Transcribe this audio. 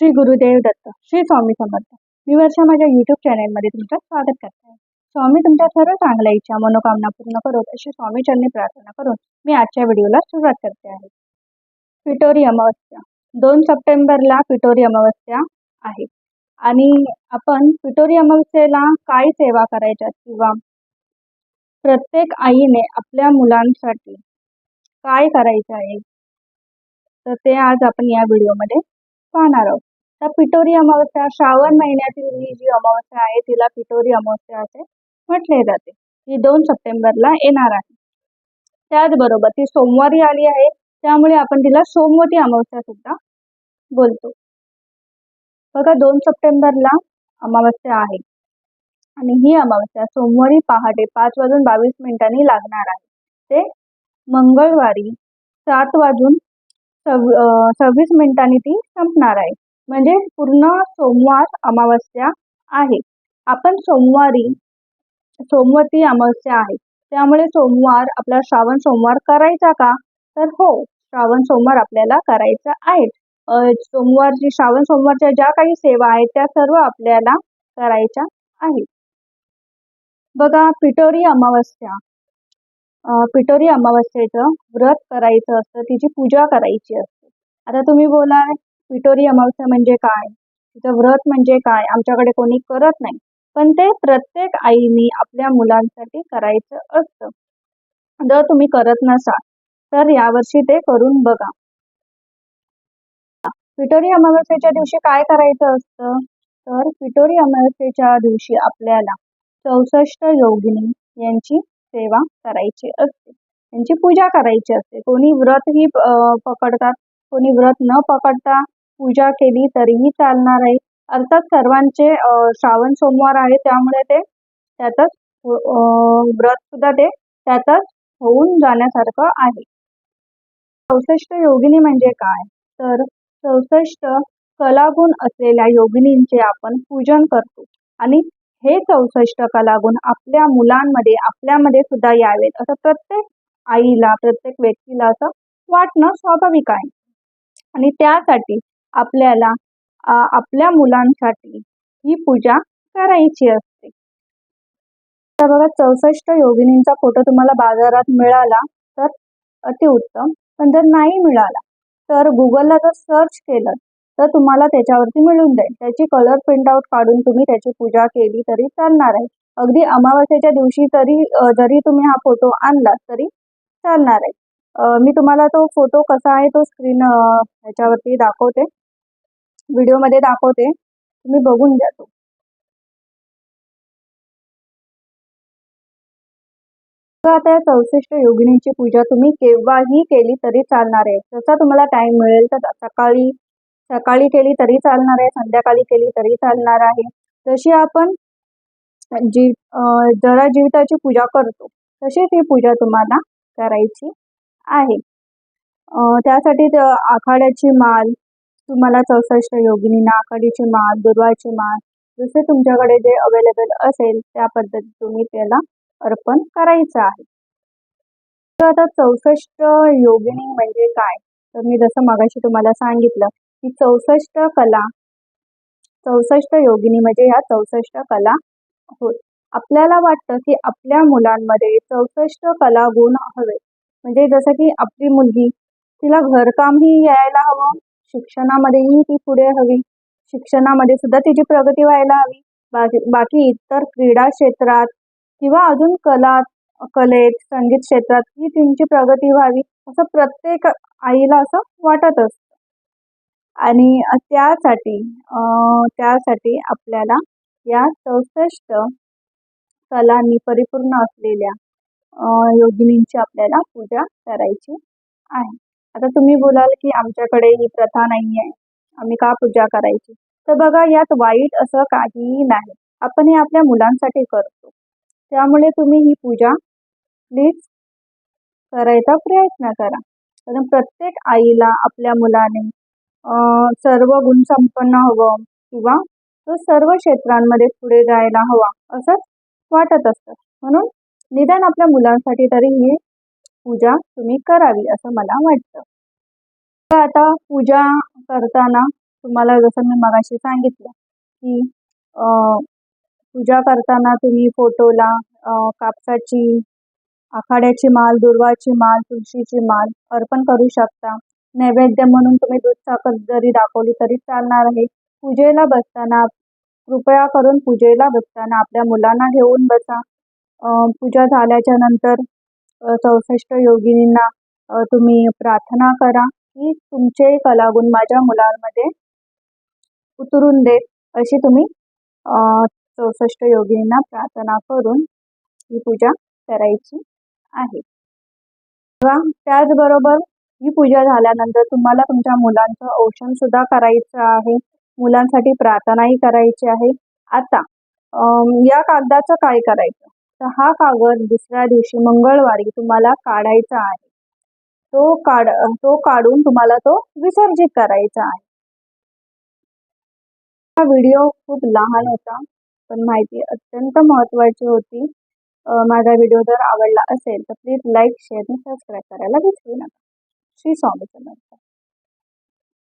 श्री गुरुदेव दत्त श्री स्वामी समर्थ. मी वर्षा माझ्या युट्यूब चॅनलमध्ये तुमचं स्वागत करते. आहे स्वामी तुमच्या सर्व चांगल्या इच्छा मनोकामना पूर्ण करोत अशी स्वामी चरणी प्रार्थना करून मी आजच्या व्हिडिओला सुरुवात करते आहे. पिटोरी अमावस्या. दोन सप्टेंबरला पिटोरी अमावस्या आहे. आणि आपण पिटोरी अमावस्येला काय सेवा करायच्या किंवा प्रत्येक आईने आपल्या मुलांसाठी काय करायचं आहे तर ते आज आपण या व्हिडिओमध्ये पाहणार आहोत. तर पिटोरी अमावस्या श्रावण महिन्यातील ही जी अमावस्या आहे तिला पिटोरी अमावस्या असे म्हटले जाते. ही दोन सप्टेंबरला येणार आहे. त्याचबरोबर ती सोमवारी आली आहे त्यामुळे आपण तिला सोमवती अमावस्या सुद्धा बोलतो. बघा दोन सप्टेंबरला अमावस्या आहे. आणि ही अमावस्या सोमवारी पहाटे पाच वाजून बावीस मिनिटांनी लागणार आहे. ते मंगळवारी सात वाजून सव्वीस मिनिटांनी ती संपणार आहे. म्हणजे पूर्ण सोमवार अमावस्या आहे. आपण सोमवारी सोमवती अमावस्या आहे. त्यामुळे सोमवार आपला श्रावण सोमवार करायचा का? तर हो श्रावण सोमवार आपल्याला करायचा आहे. सोमवारची श्रावण सोमवारच्या ज्या काही सेवा आहेत त्या सर्व आपल्याला करायच्या आहेत बघा पिटोरी अमावस्या. पिटोरी अमावस्येचं व्रत करायचं असतं तिची पूजा करायची असते. आता तुम्ही बोलाल पिटोरी अमावस्या म्हणजे काय? तिचं व्रत म्हणजे काय? आमच्याकडे कोणी करत नाही. पण ते प्रत्येक आईनी आपल्या मुलांसाठी करायचं असतं. जर तुम्ही करत नसाल तर यावर्षी ते करून बघा. पिटोरी अमावस्येच्या दिवशी काय करायचं असतं? तर पिटोरी अमावस्येच्या दिवशी आपल्याला चौसष्ट योगिनी यांची सेवा करायची असते. त्यांची पूजा करायची असते. कोणी व्रतही पकडतात कोणी व्रत न पकडता पूजा केली तरीही चालणार आहे. अर्थात सर्वांचे श्रावण सोमवार आहे त्यामुळे ते त्यातच व्रत सुद्धा ते त्यातच होऊन जाण्यासारखं आहे. चौसष्ट योगिनी म्हणजे काय? तर चौसष्ट कलागुण असलेल्या योगिनींचे आपण पूजन करतो. आणि हे चौसष्ट कलागुण आपल्या मुलांमध्ये आपल्यामध्ये सुद्धा यावेत. असं प्रत्येक आईला प्रत्येक व्यक्तीला असं वाटणं स्वाभाविक आहे. आणि त्यासाठी आपल्याला आपल्या मुलांसाठी ही पूजा करायची असते. तर बघा चौसष्ट योगिनींचा फोटो तुम्हाला बाजारात मिळाला तर अतिउत्तम पण जर नाही मिळाला तर गुगलला जर सर्च केलं तर तुम्हाला त्याच्यावरती मिळून जाईल. त्याची कलर प्रिंटआउट काढून तुम्ही त्याची पूजा केली तरी चालणार आहे. अगदी अमावस्येच्या दिवशी तरी जरी तुम्ही हा फोटो आणला तरी चालणार आहे. मी तुम्हाला तो फोटो कसा आहे तो स्क्रीन ह्याच्यावरती दाखवते. व्हिडिओमध्ये दाखवते. तुम्ही बघून घ्या तो. आता या चौसष्ट योगिनीची पूजा तुम्ही केव्हाही केली तरी चालणार आहे. जसा तुम्हाला टाइम मिळेल तर सकाळी सकाळी केली तरी चालणार आहे संध्याकाळी केली तरी चालणार आहे. जशी आपण जी जरा जीविताची पूजा करतो तशीच ही पूजा तुम्हाला करायची आहे. त्यासाठी आखाड्याची माल तुम्हाला चौसष्ट योगिनी नाकडीचे माळ दुर्वाची माळ जसे तुमच्याकडे जे अवेलेबल असेल त्या पद्धतीत तुम्ही त्याला अर्पण करायचं आहे. तर आता चौसष्ट योगिनी म्हणजे काय? तर मी जसं मगाशी तुम्हाला सांगितलं की चौसष्ट कला चौसष्ट योगिनी म्हणजे ह्या चौसष्ट कला होत आपल्याला वाटतं की आपल्या मुलांमध्ये चौसष्ट कला गुण हवे. म्हणजे जसं की आपली मुलगी तिला घरकामही यायला हवं शिक्षणामध्येही ती पुढे हवी. शिक्षणामध्ये सुद्धा तिची प्रगती व्हायला हवी. बाकी बाकी इतर क्रीडा क्षेत्रात किंवा अजून कला कलेत संगीत क्षेत्रात ही त्यांची प्रगती व्हावी असं प्रत्येक आईला असं वाटत असतं. आणि त्यासाठी त्यासाठी आपल्याला या चौसष्ट कलांनी परिपूर्ण असलेल्या योगिनींची आपल्याला पूजा करायची आहे. आता तुम्ही बोलाल की आमच्याकडे ही प्रथा नाही आहे आम्ही का पूजा करायची? तर बघा यात वाईट असं काहीही नाही. आपण हे आपल्या मुलांसाठी करतो. त्यामुळे तुम्ही ही पूजा प्लीज करायचा प्रयत्न करा. कारण प्रत्येक आईला आपल्या मुलाने सर्व गुणसंपन्न हवं किंवा तो सर्व क्षेत्रांमध्ये पुढे जायला हवा असंच वाटत असतं. म्हणून निदान आपल्या मुलांसाठी तरी ही पूजा तुम्ही करावी असं मला वाटतं. आता पूजा करताना तुम्हाला जसं मी मगाशी सांगितलं की पूजा करताना तुम्ही फोटोला कापसाची आखाड्याची माल दुर्वाची माल तुळशीची माल अर्पण करू शकता. नैवेद्य म्हणून तुम्ही दूध साखर जरी दाखवली तरी चालणार आहे. पूजेला बसताना कृपया करून पूजेला बसताना आपल्या मुलांना घेऊन बसा. पूजा झाल्याच्यानंतर चौसष्ट योगिनींना तुम्ही प्रार्थना करा. की तुमचे कलागुण माझ्या मुलांमध्ये उतरून दे अशी तुम्ही चौसष्ट योगींना प्रार्थना करून ही पूजा करायची आहे. किंवा त्याचबरोबर ही पूजा झाल्यानंतर तुम्हाला तुमच्या मुलांचं औषण सुद्धा करायचं आहे. मुलांसाठी प्रार्थनाही करायची आहे. आता या कागदाचं काय करायचं? तर हा कागद दुसऱ्या दिवशी मंगळवारी तुम्हाला काढायचा आहे. तो काढ तो काढून तुम्हाला तो विसर्जित करायचा आहे. हा व्हिडिओ खूप लहान होता पण माहिती अत्यंत महत्त्वाची होती. माझा व्हिडिओ जर आवडला असेल तर प्लीज लाईक शेअर आणि सबस्क्राईब करायला विसरू नका. श्री स्वामी समर्थ.